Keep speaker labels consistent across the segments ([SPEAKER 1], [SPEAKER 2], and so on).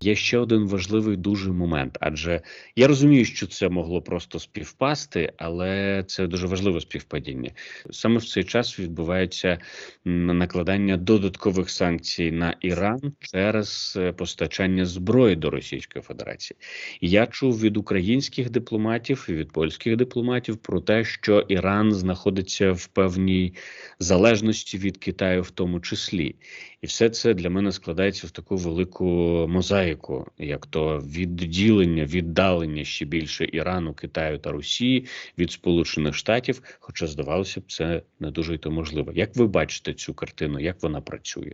[SPEAKER 1] Є ще один важливий дуже момент, адже я розумію, що це могло просто співпасти, але це дуже важливе співпадіння. Саме в цей час відбувається накладання додаткових санкцій на Іран через е, постачання зброї до Російської Федерації. Я чув від українських дипломатів і від польських дипломатів про те, що Іран знаходиться в певній залежності від Китаю, в тому числі, і все це для мене складається в таку велику мозаїку, як то відділення, віддалення ще більше Ірану, Китаю та Росії від Сполучених Штатів. Хоча здавалося б, це не дуже й то можливо. Як ви бачите цю картину? Як вона працює?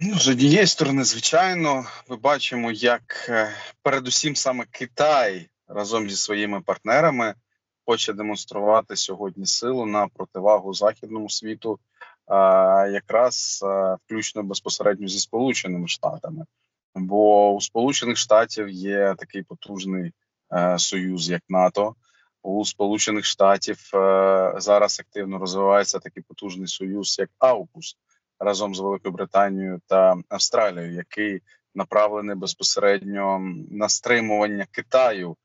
[SPEAKER 2] Ну, з однієї сторони, звичайно, ми бачимо, як е, передусім саме Китай разом зі своїми партнерами хоче демонструвати сьогодні силу на противагу західному світу, якраз включно безпосередньо зі сполученими штатами. Бо у Сполучених Штатів є такий потужний е, союз, як НАТО. У Сполучених Штатів е, зараз активно розвивається такий потужний союз, як Аукус разом з Великою Британією та Австралією, який направлений безпосередньо на стримування Китаю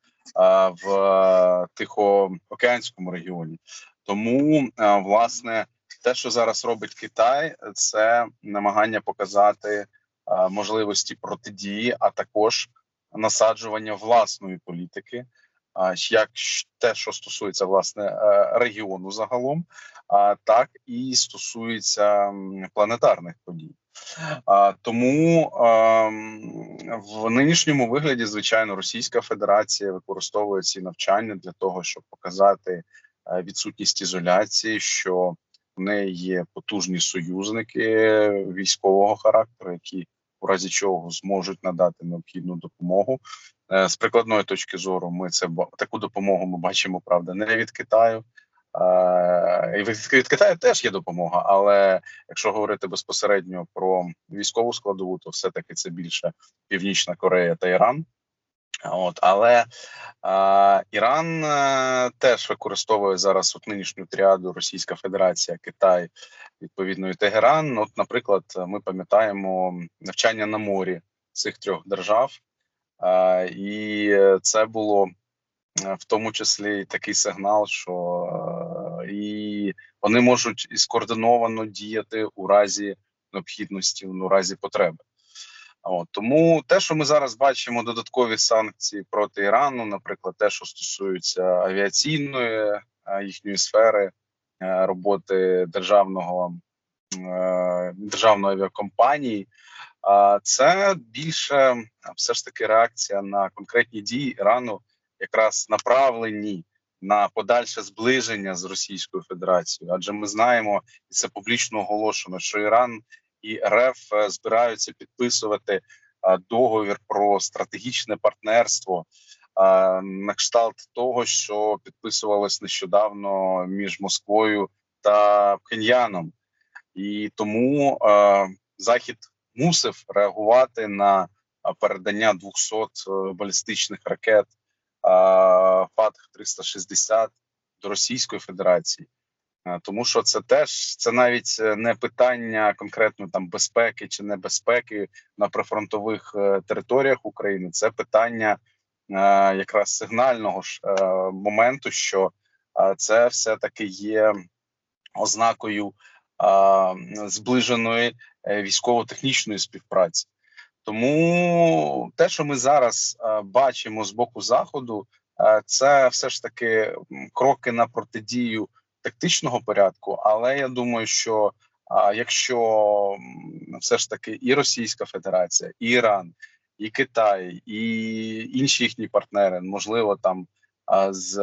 [SPEAKER 2] в Тихоокеанському регіоні. Тому власне те, що зараз робить Китай, це намагання показати можливості протидії, а також насаджування власної політики, як те, що стосується власне е, регіону загалом, так і стосується планетарних подій. Тому а, в нинішньому вигляді, звичайно, Російська Федерація використовує ці навчання для того, щоб показати е, відсутність ізоляції, що неї є потужні союзники військового характеру, які у разі чого зможуть надати необхідну допомогу. Е, з прикладної точки зору, ми це таку допомогу ми бачимо, правда, не від Китаю. І від Китаю теж є допомога, але якщо говорити безпосередньо про військову складову, то все таки це більше Північна Корея та Іран. От але е, Іран е, теж використовує зараз от нинішню тріаду Російська Федерація, Китай, відповідно і Тегеран. От, наприклад, ми пам'ятаємо навчання на морі цих трьох держав, е, і це було в тому числі такий сигнал, що е, і вони можуть і скоординовано діяти у разі необхідності, у разі потреби. От, Тому те, що ми зараз бачимо, додаткові санкції проти Ірану, наприклад, те, що стосується авіаційної е, їхньої сфери е, роботи державного е, державної авіакомпанії, це більше все ж таки реакція на конкретні дії Ірану, якраз направлені на подальше зближення з Російською Федерацією, адже ми знаємо, і це публічно оголошено, що Іран і РФ е, збираються підписувати е, договір про стратегічне партнерство е, на кшталт того, що підписувалось нещодавно між Москвою та Пхеньяном. і тому Захід мусив реагувати на передання 200 балістичних ракет ФАТХ 360 до Російської Федерації. Е, тому що це теж це навіть е, не питання конкретно там безпеки чи небезпеки на прифронтових е, територіях України. Це питання якраз сигнального ж моменту, що це все таки є ознакою зближеної військово-технічної співпраці. Тому те, що ми зараз бачимо з боку заходу, це все ж таки кроки на протидію тактичного порядку. Але я думаю, що а, якщо все ж таки і Російська Федерація, і Іран, і Китай, і інші їхні партнери, можливо, там з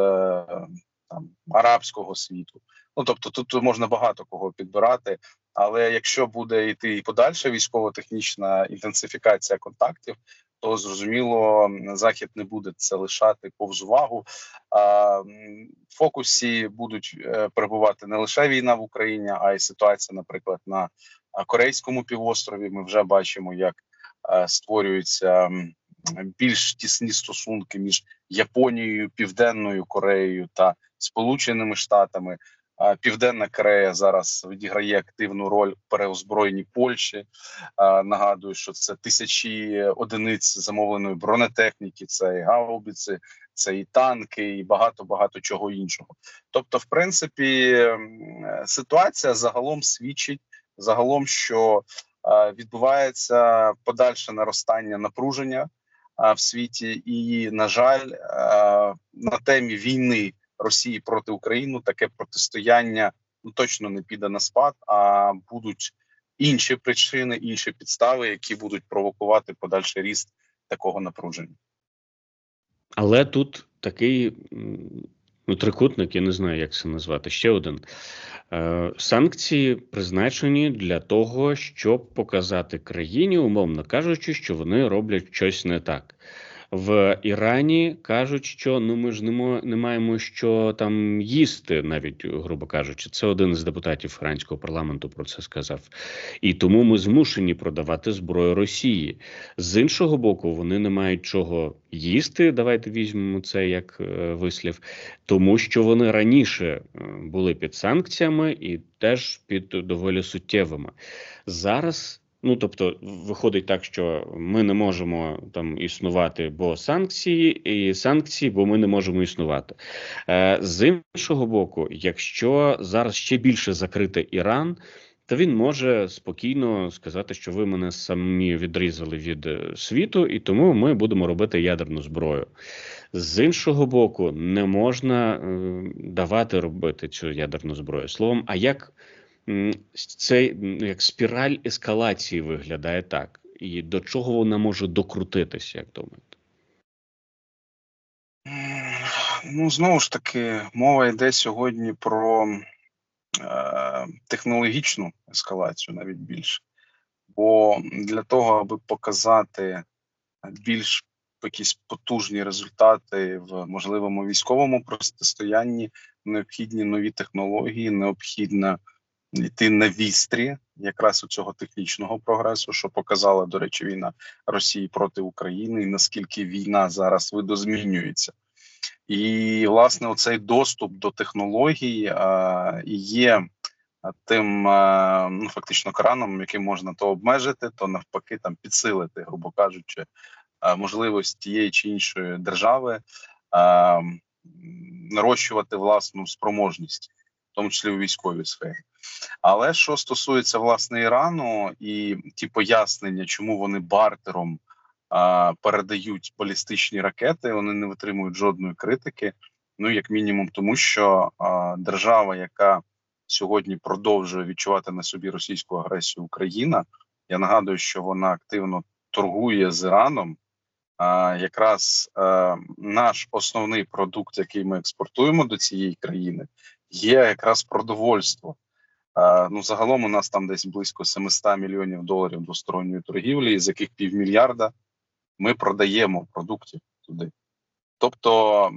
[SPEAKER 2] там арабського світу, ну тобто тут можна багато кого підбирати. Але якщо буде йти і подальша військово-технічна інтенсифікація контактів, то зрозуміло захід не буде це лишати повз увагу. В фокусі будуть е, перебувати не лише війна в Україні, а й ситуація, наприклад, на Корейському півострові. Ми вже бачимо, як е, створюються більш тісні стосунки між Японією, Південною Кореєю та Сполученими Штатами. Південна Корея зараз відіграє активну роль в переозброєнні Польщі. Нагадую, що це тисячі одиниць замовленої бронетехніки, це і гаубиці, це і танки, і багато багато чого іншого. Тобто, в принципі, ситуація загалом свідчить загалом, що відбувається подальше наростання напруження в світі, і на жаль, на темі війни Росії проти України таке протистояння ну точно не піде на спад, а будуть інші причини, інші підстави, які будуть провокувати подальший ріст такого напруження.
[SPEAKER 1] Але тут такий ну, трикутник, я не знаю, як це назвати. Ще один. Е, санкції призначені для того, щоб показати країні, умовно кажучи, що вони роблять щось не так. В Ірані кажуть, що ну ми ж не, маємо що там їсти, навіть грубо кажучи, це один з депутатів іранського парламенту про це сказав. І тому ми змушені продавати зброю Росії. З іншого боку, вони не мають чого їсти. Давайте візьмемо це як е, вислів, тому що вони раніше е, були під санкціями і теж під доволі суттєвими. Зараз. Ну, тобто, виходить так, що ми не можемо там існувати, бо санкції, і санкції, бо ми не можемо існувати. Е, з іншого боку, якщо зараз ще більше закрити Іран, то він може спокійно сказати, що ви мене самі відрізали від е, світу, і тому ми будемо робити ядерну зброю. З іншого боку, не можна е, давати робити цю ядерну зброю. Словом, а як цей як спіраль ескалації виглядає так? І до чого вона може докрутитися, як думаєте?
[SPEAKER 2] Ну, знову ж таки, мова йде сьогодні про е, технологічну ескалацію, навіть більше. Бо для того, аби показати більш якісь потужні результати в можливому військовому протистоянні, необхідні нові технології, необхідно йти на вістрі якраз у цього технічного прогресу, що показала, до речі, війна Росії проти України, і наскільки війна зараз видозмінюється. І власне оцей доступ до технологій є тим ну фактично краном, яким можна то обмежити, то навпаки там підсилити, грубо кажучи, можливість тієї чи іншої держави нарощувати власну спроможність, тому числі у військовій сфері. Але що стосується власне Ірану і ті пояснення, чому вони бартером а, передають балістичні ракети, вони не витримують жодної критики. Ну як мінімум, тому що а, держава, яка сьогодні продовжує відчувати на собі російську агресію Україна, я нагадую, що вона активно торгує з Іраном. А, якраз е, наш основний продукт, який ми експортуємо до цієї країни, є якраз продовольство. Ну, загалом у нас там десь близько 700 мільйонів доларів двосторонньої торгівлі, з яких півмільярда ми продаємо продуктів туди. Тобто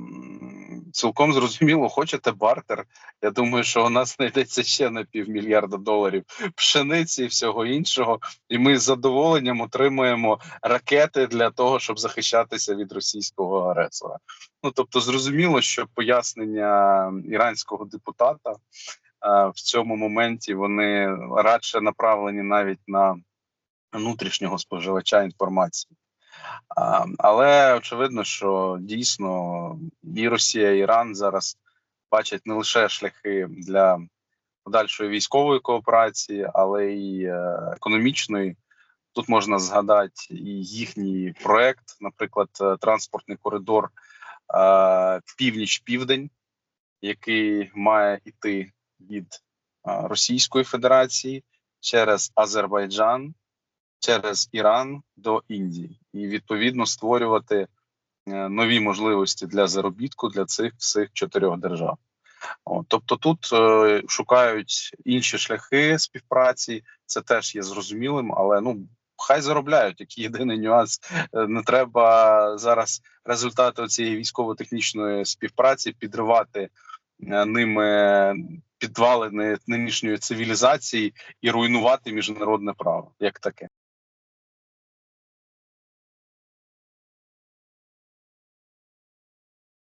[SPEAKER 2] цілком зрозуміло, хочете бартер. Я думаю, що у нас знайдеться ще на півмільярда доларів пшениці і всього іншого, і ми з задоволенням отримуємо ракети для того, щоб захищатися від російського агресора. Ну тобто, зрозуміло, що пояснення іранського депутата в цьому моменті вони радше направлені навіть на внутрішнього споживача інформації. А, але очевидно, що дійсно і Росія, і Іран зараз бачать не лише шляхи для подальшої військової кооперації, але й е, економічної. Тут можна згадати і їхній проект, наприклад, е, транспортний коридор е, північ-південь, який має йти від Російської Федерації через Азербайджан, через Іран до Індії, і відповідно створювати е, нові можливості для заробітку для цих всіх чотирьох держав. О, тобто тут е, шукають інші шляхи співпраці. Це теж є зрозумілим, але ну хай заробляють. Який єдиний нюанс, Е, не треба зараз результати цієї військово-технічної співпраці підривати е, ними підвалини нинішньої цивілізації і руйнувати міжнародне право як таке.